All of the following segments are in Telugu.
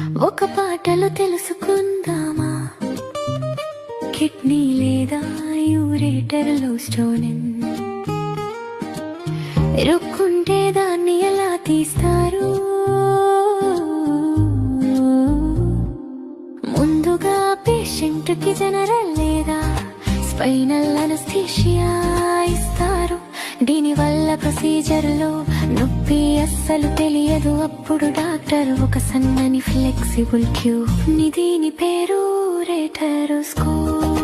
ఒక పాటలో తెలుసుకుందామా? కిడ్నీ లేదా యూరేటర్లో స్టోనిన్? ఇరుక్కుంటే దాన్ని ఎలా తీస్తారు? ముందుగా పేషెంట్కి జనరల్ లేదా స్పైనల్ అనస్థీషియా ఇస్తారు ప్రొసీజర్లో నొప్పి అస్సలు తెలియదు. అప్పుడు డాక్టర్ ఒక సన్నని ఫ్లెక్సిబుల్ క్యూ నిధిని దీని పేరు రేటరోస్కోప్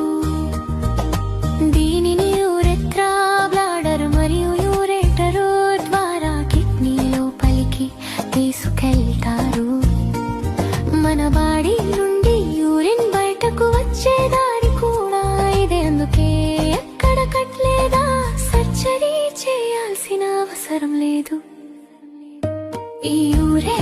దీనిని యూరెత్రా బ్లాడర్ మరియు యూరేటరు ద్వారా కిడ్నీ లోపలికి తీసుకెళ్తారు. మన బాడీ నుండి అవసరం లేదు. ఈ ఊరే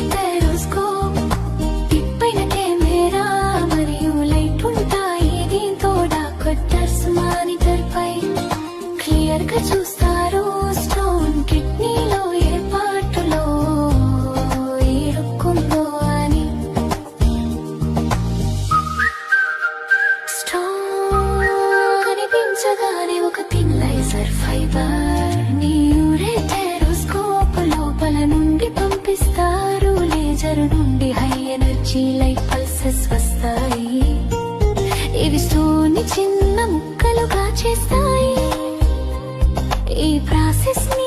లేజర్ నుండి హై ఎనర్జీ లైఫ్ పల్సెస్ వస్తాయి. ఇవి సోని చిన్న ముక్కలుగా చేస్తాయి. ఈ ప్రాసెస్ని